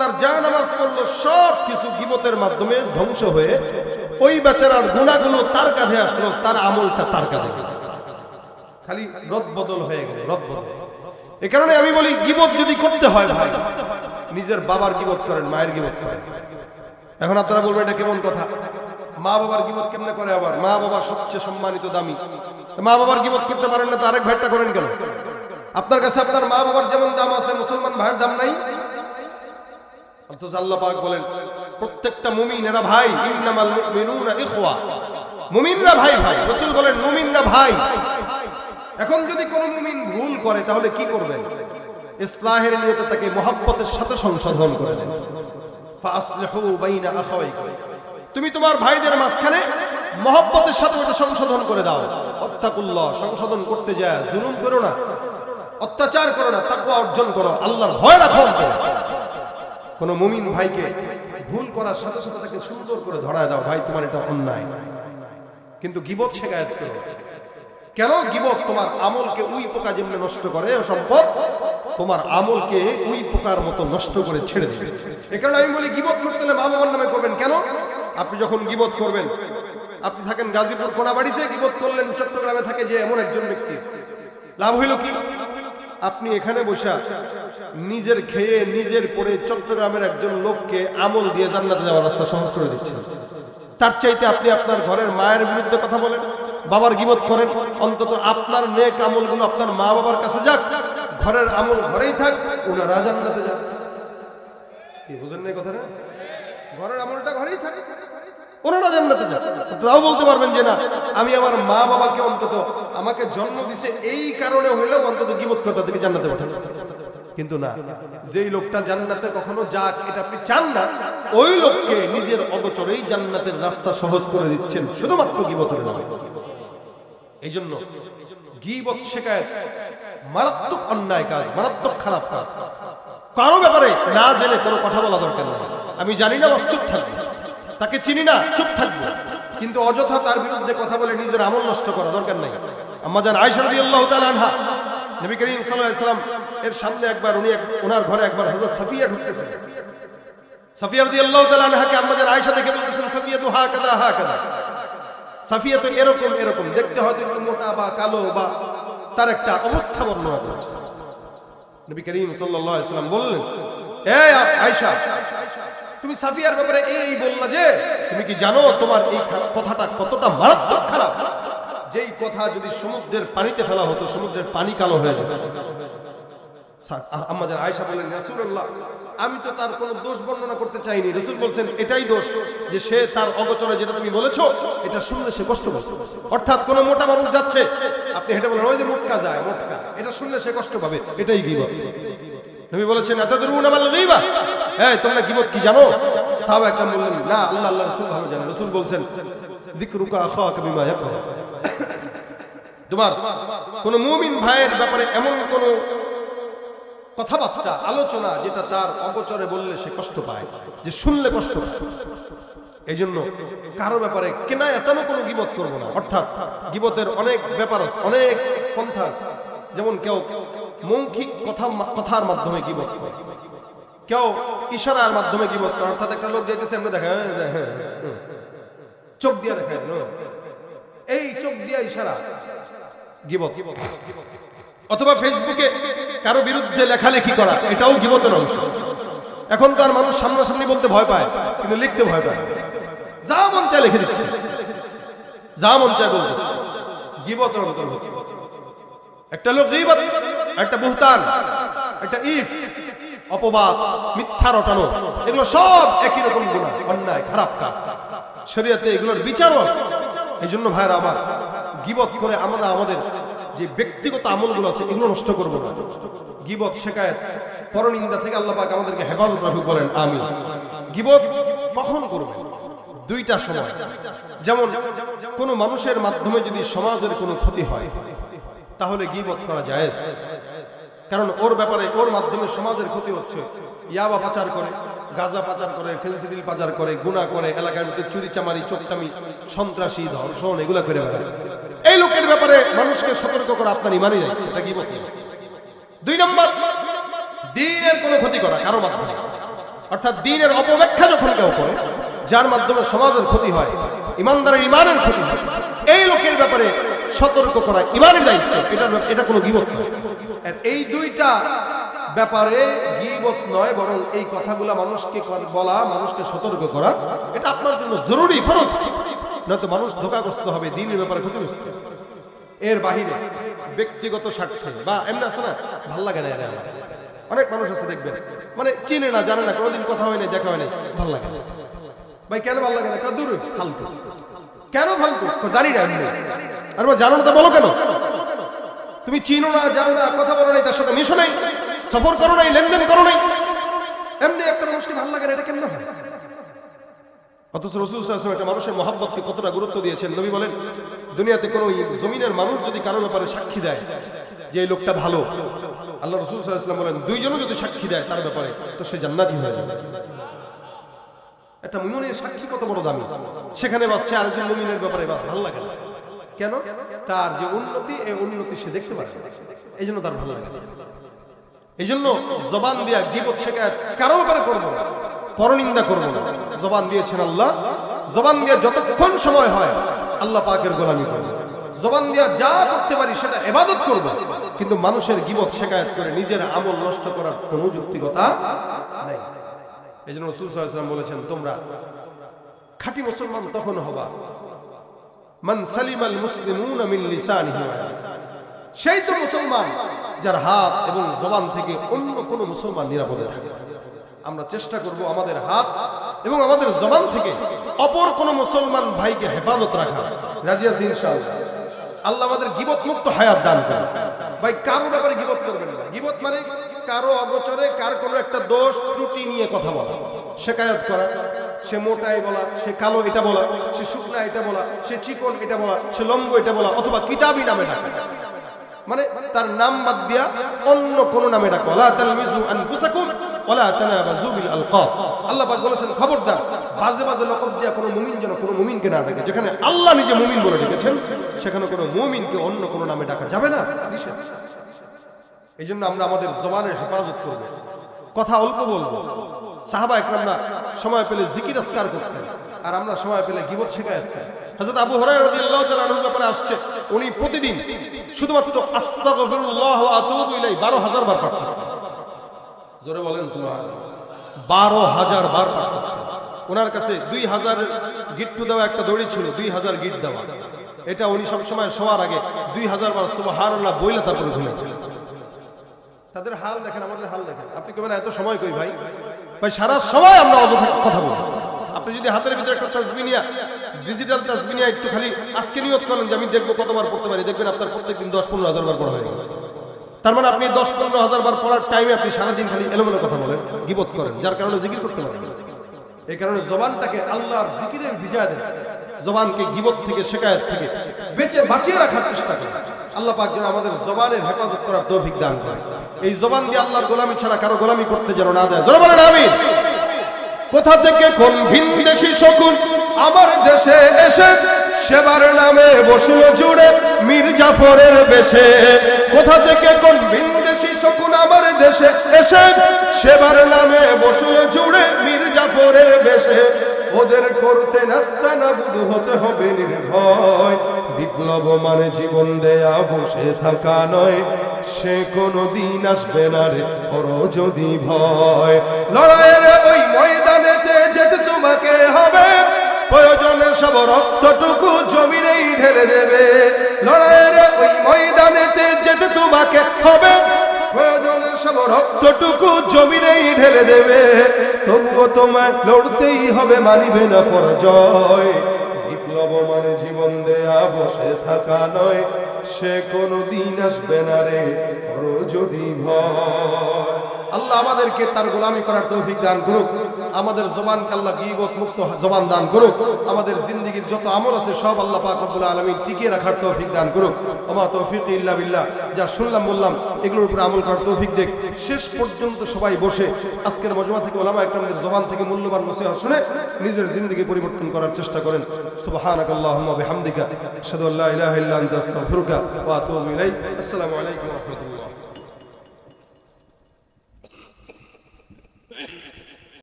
দোকানদার যা নামাজ পড়ল, সব কিছু গিবতের মাধ্যমে ধ্বংস হয়ে ওই বেচারার গুণাগুলো তার কাঁধে আসলো, তার আমলটা তার কাঁধে খালি রদ বদল হয়ে গেল, রদ বদল। এ কারণে আমি বলি, গিবত যদি করতে হয় ভাই, নিজের বাবার গিবত করেন, মায়ের গিবত করেন। এখন আপনারা বলবেন, এটা কেমন কথা? মা বাবার গিবত কেমনে করে আবার? মা বাবা সবচেয়ে সম্মানিত দামি। মা বাবার গিবত করতে পারেন না, তো আরেক ভাইটা করেন কেন? আপনার কাছে আপনার মা বাবার যেমন দাম আছে, মুসলমান ভাইয়ের দাম নাই। বলেন, প্রত্যেকটা মুমিন এরা ভাই মুমিনরা ভাই ভাই বলেন, মুমিনরা ভাই এখন যদি মুমিন ভুল করে, তাহলে কি করবেন? ইসলাহের তাকে মোহাব্বতের সাথে সংশোধন তুমি তোমার ভাইদের মাঝখানে মহব্বতের সাথে ওটা সংশোধন করে দাও। অত্তাকুল্লাহ, সংশোধন করতে যায়, জুলুম করো না। অত্যাচার করো না, তাকওয়া অর্জন করো, আল্লাহর ভয় রাখো। কোনো মুমিন ভাইকে ভুল করার সাথে সাথে তাকে সুন্দর করে ধরায় দাও, ভাই, তোমার এটা অন্যায়। কিন্তু গিবত শেখায়ত কেন গিবত? তোমার আমলকে উই পোকা যেমনি নষ্ট করে সম্পদ তোমার আমলকে উই পোকার মতো নষ্ট করে ছেড়ে দেবে। এ কারণে আমি বলি, গিবত করতে হলে মা বাবার নামে করবেন। কেন? আপনি যখন গিবত করবেন, আপনি থাকেন গাজীপুর কোনাবাড়িতে গিবত করলেন চট্টগ্রামে থাকে যে এমন একজন ব্যক্তি। লাভ হইল কি? আপনি এখানে বসে নিজের খেয়ে নিজের পরে চট্টগ্রামের একজন লোককে আমল দিয়ে জান্নাতে যাওয়ার রাস্তা সহজ করে দিচ্ছেন। তার চাইতে আপনি আপনার ঘরের মায়ের বিরুদ্ধে কথা বলেন, বাবার গিবত করেন, অন্তত আপনার নেক আমলগুলো আপনার মা বাবার কাছে যাক, ঘরের আমল ঘরেই থাক ওনারা জান্নাতে যাক। কি, বুঝেন না কথাটা? ঘরের আমলটা ঘরেই থাকে ওনারা জান্নাতে যাক। তাও বলতে পারবেন যে না, আমি আমার মা বাবাকে অন্তত আমাকে জন্ম দিছে এই কারণে হইলেও অন্তত গিবত করে তাদেরকে জান্নাতে পাঠাবো কিন্তু না, যেই লোকটা জান্নাতে কখনো যাক, এটা আপনি চান না, ওই লোককে নিজের অগচরেই জান্নাতের রাস্তা সহজ করে দিচ্ছেন, শুধুমাত্র গিবতের নামে। এই জন্য গিবত শেখায় মারাত্মক অন্যায় কাজ, মারাত্মক খারাপ কাজ। কারও ব্যাপারে না জেনে কোনো কথা বলা দরকার নেই। আমি জানি না চুপ থাকব। তাকে চিনি না, চুপ থাকব। কিন্তু অযথা তার বিরুদ্ধে কথা বলে নিজের আমল নষ্ট করা দরকার নেই। আম্মা জান আয়সা রাদিয়াল্লাহু তাআলা আনহা। নবী করিম সাল্লাম এর সামনে একবার উনি ওনার ঘরে একবার সাফিয়া ঢুকতেছেন সাফিয়া রাদিয়াল্লাহু তাআলা আনহাকে আম্মা জান আয়েশা দেখে বলতেছেন, সাফিয়া তো সাফিয়া তো এরকম এরকম। দেখতে হয়তো একটু মোটা বা কালো বা তার একটা অবস্থা বর্ণনা করছে। নবী করিম সাল্লাম বললেন তুমি সাফিয়ার ব্যাপারে এই বললা যে, তুমি কি জানো তোমার এই কথাটা কতটা মারাত্মক খারাপ? যেই কথা যদি সমুদ্রের পানিতে ফেলা হতো, সমুদ্রের পানি কালো হয়ে যেত। সা- আ- আম্মাজান আয়েশা বললেন রাসূলুল্লাহ, আমি তো তার কোনো দোষ বর্ণনা করতে চাইনি। রসুল বলছেন, এটাই দোষ যে সে তার অগোচরে যেটা তুমি বলেছ, এটা শুনলে সে কষ্ট পাবে। অর্থাৎ কোনো মোটা মানুষ যাচ্ছে, আপনি হেঁটে বলেন, ওই যে মোটকা যায় এটা শুনলে সে কষ্ট পাবে, এটাই গিবত। নবী বলেছেন আতাদরুন আমাল গীবা? হ্যাঁ তোমরা গিবত কি জানো? সাহাবা একদম বললেন, না, আল্লাহ আল্লাহ রাসূল ভালো জানেন। রাসূল বলছেন, যিকরুকা আখাকা বিমা ইয়াকরা। তোমার কোন মুমিন ভাইয়ের ব্যাপারে এমন কোন কথাবার্তা আলোচনা যেটা তার অগোচরে বললে সে কষ্ট পায় যে শুনলে কষ্ট পায় এই জন্য কারও ব্যাপারে কেনা এতনও কোনো গিবত করব না অর্থাৎ গিবতের অনেক ব্যাপার আছে অনেক পন্থা যেমন কেউ মৌখিক কথা কথার মাধ্যমে গিবত করে কেউ ইশারার মাধ্যমে গিবত করে অর্থাৎ একটা লোক যাইতেছে আমরা দেখা হ্যাঁ, হ্যাঁ, হ্যাঁ, হ্যাঁ। চোখ দিয়ে no? এই চোখ দিয়ে ইশারা অথবা ফেসবুকে কারও বিরুদ্ধে লেখালেখি করা, এটাও গিবতের অংশ। এখন তো আর মানুষ সামনাসামনি বলতে ভয় পায়, কিন্তু লিখতে ভয় পায়। যা মন চায় লিখে দিচ্ছে। যা মন চায় বলতেছে গিবতের অন্তর্ভুক্ত। একটা লোক গিবত, একটা বুহতান, একটা ইফ অপবাদ, মিথ্যা রটানো, এগুলো সব একই রকম গুণা অন্যায়, খারাপ কাজ। শরীয়তে এগুলোর বিচারও আছে। এই জন্য ভাইরা আমার গিবত করে আমরা আমাদের যে ব্যক্তিগত আমলগুলো আছে, এগুলো নষ্ট করব না। গিবত শেখায়ত পরনিন্দা থেকে আল্লাহ পাক আমাদেরকে হেফাজত রাখুক বলেন আমি গিবত কখন করবেন দুইটা সময়। যেমন, কোনো মানুষের মাধ্যমে যদি সমাজের কোনো ক্ষতি হয়, তাহলে গিবত করা যায় কারণ ওর ব্যাপারে, ওর মাধ্যমে সমাজের ক্ষতি হচ্ছে। ইয়াবা পাচার করে, গাঁজা পাচার করে, ফেন্সিডিল পাচার করে গুণা করে, এলাকার মধ্যে চুরি চামারি চোখটামি সন্ত্রাসী, ধর্ষণ, এগুলা করে বেড়ায়। এই লোকের ব্যাপারে মানুষকে সতর্ক করা আপনার ইমানই যায় এটা গিবত না। দুই নম্বর, দিনের কোনো ক্ষতি করা কারও মাধ্যমে। অর্থাৎ দিনের অপব্যাখ্যা যখন কেউ করে, যার মাধ্যমে সমাজের ক্ষতি হয়, ইমানদারের ইমানের ক্ষতি হয়, এই লোকের ব্যাপারে সতর্ক করা ইমানের দায়িত্ব। এটা এটা কোনো গিবত নয়। এই দুইটা ব্যাপারে গিবত নয়, বরং এই কথাগুলো মানুষকে বলা, মানুষকে সতর্ক করা, এটা আপনার জন্য জরুরি, ফরজ। নয়তো মানুষ ধোকাগ্রস্ত হবে, দিনের ব্যাপারে ক্ষতিগ্রস্ত এর বাহিরে ব্যক্তিগত স্বার্থে, বা এমনি আছে না, ভালো লাগে না এর। অনেক মানুষ আছে, দেখবেন। মানে চিনে না, জানে না, কোনোদিন কথা হয় নাই, দেখা হয় নাই, ভালো লাগে ভাই, কেন ভালো লাগে না? কাদুর ফালতু। কেন ফালতু? জানি না আর জানো না বলো কেন? তুমি চিনো না, জানো না, কথা বলো নাই, তার সাথে মিশো নাই, সফর করো নাই, লেনদেন করো নাই। এমনি একটা মানুষকে ভালো লাগে না, এটা কেন হয়? অথচ রসুল সাল্লাল্লাহু একটা মানুষের মহাব্বতকে কতটা গুরুত্ব দিয়েছেন? নবী বলেন, দুনিয়াতে কোনো জমিনের মানুষ যদি কারও ব্যাপারে সাক্ষী দেয়, যে এই লোকটা ভালো, আল্লাহ রসুল সাল্লাল্লাহু বলেন, দুইজনও যদি সাক্ষী দেয় তার ব্যাপারে, তো সে জান্নাতি হয়ে যাবে। একটা মুমিনের সাক্ষী কত বড় দামি। সেখানে বাস সে আরেকজন মুমিনের ব্যাপারে বাস, ভালো লাগে কেন? তার যে উন্নতি এই উন্নতি সে দেখতে পারে এই জন্য তার ভালো লাগে এই জন্য জবান দিয়া গিবত শেখায় কারও ব্যাপারে করব পরনিন্দা করব না। জবান দিয়েছেন আল্লাহ। জবান দিয়ে যতক্ষণ সময় হয়, আল্লাহ পাকের গোলামি করব। জবান দিয়া যা করতে পারি সেটা এবাদত করব। কিন্তু মানুষের গিবত শেখায়ত করে নিজের আমল নষ্ট করার কোনো যুক্তিকতা নাই। এই জন্য রসুল আলাইহি বলেছেন, তোমরা খাঁটি মুসলমান তখন হবা। মান সালিমাল মুসলিমুনা মিন লিসানিহি সেই তো মুসলমান যার হাত এবং জবান থেকে অন্য কোনো মুসলমান নিরাপদে থাকে। আমরা চেষ্টা করব আমাদের হাত এবং আমাদের জবান থেকে অপর কোনো মুসলমান ভাইকে হেফাজত রাখা। রাজি আছি আল্লাহ আমাদের গিবত মুক্ত হায়াত দান করে ভাই, কারও ব্যাপারে গিবত করবেন গিবত মানে কারও অগোচরে কার কোনো একটা দোষ, ত্রুটি নিয়ে কথা বলা। শেখায়াত করা। সে মোটাই বলা, সে কালো এটা বলা, সে শুকনা এটা বলা, সে চিকন এটা বলা, সে লম্ব এটা বলা, অথবা কিতাবি নামে ডাকা। মানে তার নাম বাদ দিয়া অন্য কোন নামে ডাকো। কথা অল্প বলব। সাহাবা সময় পেলে জিকির আর আমরা সময় পেলে গিবত শেখায় আবু ব্যাপারে আসছে। উনি প্রতিদিন শুধুমাত্র আস্তাগফিরুল্লাহ ওয়া আতুবু ইলাই 12000 বার জোরে বলেন সুবহানাল্লাহ 12000 বার ওনার কাছে 2000 গিট্টু দেওয়া একটা দড়ি ছিল 2000 গিট দেওয়া। এটা উনি সব সময় শোয়ার আগে 2000 বার সুবহানাল্লাহ বইলা তারপরে ঘুমাতেন তাদের হাল দেখেন, আমাদের হাল দেখেন। আপনি কেবেন এত সময় কই ভাই? ভাই, সারা সময় আমরা অযথা কথা বলি। আপনি যদি হাতের ভিতরে একটা তাসবি নিয়া, ডিজিটাল তাসবি নিয়া একটু খালি আজকে নিয়ত করেন যে আমি দেখব কতবার পড়তে পারি। দেখবেন আপনার প্রত্যেকদিন দশ পনেরো হাজার বার পড়া হয়ে গেছে। তার মানে আপনি দশ পনেরো হাজার বার পড়ার টাইমে আপনি সারাদিন খালি এলোমেলো কথা বলেন, গিবত করেন, যার কারণে জিকির করতে পারেন। এই কারণে জবানটাকে আল্লাহর জিকিরে ভিজা দেন। জবানকে গিবত থেকে শেখায়ত থেকে বেঁচে বাঁচিয়ে রাখার চেষ্টা করেন। আল্লাহ পাক যেন আমাদের জবানের হেফাজত করার তৌফিক দান করে এই জবান দিয়ে আল্লাহর গোলামি ছাড়া কারও গোলামি করতে যেন না দেয়। জোরে বলেন, আমিন। কোথা থেকে কোন ভিনদেশি শকুন আমার দেশে এসে সেবার নামে বসল জুড়ে মীর জাফরের বেশে। কোথা থেকে কোন ভিনদেশি শকুন আমার দেশে এসে? সেবার নামে বসল জুড়ে মীর জাফরের বেশে। ওদের করতে নাস্তা না বুধ হতে হবে নির্ভয়। বিপ্লব মানে জীবন দেয়া বসে থাকা নয়। সে কোনো দিন আসবে না রে, করো যদি ভয়। লড়াইয়ের ওই ময়দানেতে যেতে তোমাকে সব রক্তটুকু জমিনেই ঢেলে দেবে। লড়াইয়ের ওই ময়দানেতে যেতে তোমাকে হবে। প্রয়োজনে রক্তটুকু জমিনেই ঢেলে দেবে। তবুও তোমায় লড়তেই হবে, মানিবে না পরাজয়। বিপ্লব মানে জীবন দেয়া, বসে থাকা নয়। সে কোনো দিন আসবে না রে যদি ভয়। আল্লাহ আমাদেরকে তার গোলামি করার তৌফিক দান করুক। আমাদের জবানকে আল্লাহ গীবত মুক্ত জবান দান করুক। আমাদের জিন্দগির যত আমল আছে, সব আল্লাহ পাক রব্বুল আলামিন টিকিয়ে রাখার তৌফিক দান করুক। আমা তৌফিক ইল্লা বিল্লাহ। যা শুনলাম, বললাম, এগুলোর উপরে আমল করার তৌফিক দেখ। শেষ পর্যন্ত সবাই বসে আজকের মজমা থেকে ওলামা একরামদের জবান থেকে মূল্যবান নসিহত শুনে নিজের জিন্দগি পরিবর্তন করার চেষ্টা করেন। সুবহানাকাল্লাহুম্মা বিহামদিকা। আশহাদু আল্লা ইলাহা ইল্লা আনতা, আস্তাগফিরুকা ওয়া আতুবু ইলাইক। আসসালামু আলাইকুম ওয়া রাহমাতুল্লাহ।